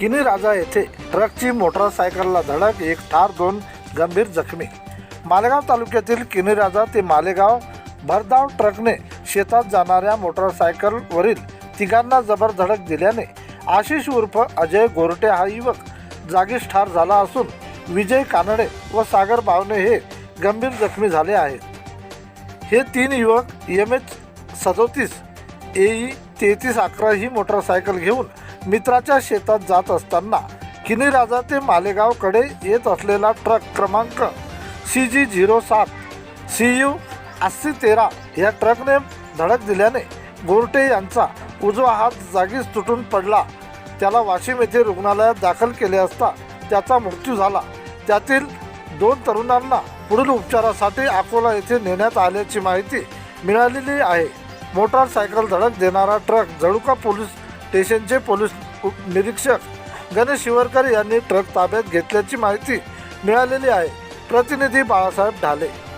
किनी राजा येथे ट्रकची मोटरसायकलला धडक एक ठार दोन गंभीर जखमी. मालेगाव तालुक्यातील किनी राजा ते मालेगाव भरधाव ट्रकने शेतात जाणाऱ्या मोटरसायकलवरील तिघांना जबर धडक दिल्याने आशिष उर्फ अजय गोरटे हा युवक जागीच ठार झाला असून विजय कानडे व सागर बावणे हे गंभीर जखमी झाले आहेत. हे तीन युवक एम एच सदोतीस एई तेहतीस अकरा ही मोटरसायकल घेऊन मित्राच्या शेतात जात असताना किनी राजा ते मालेगावकडे येत असलेला ट्रक क्रमांक सी जी झिरो सात सी यू अस्सी तेरा या ट्रकने धडक दिल्याने गोरटे यांचा उजवा हात जागीच तुटून पडला. त्याला वाशिम येथे रुग्णालयात दाखल केले असता त्याचा मृत्यू झाला. त्यातील दोन तरुणांना पुढील उपचारासाठी अकोला येथे नेण्यात आल्याची माहिती मिळालेली आहे. मोटारसायकल धडक देणारा ट्रक जळुका पोलीस स्टेशनचे पोलीस उप- निरीक्षक गणेश शिवरकर यांनी ट्रक ताब्यात घेतल्याची माहिती मिळालेली आहे. प्रतिनिधी बाळासाहेब ढाले.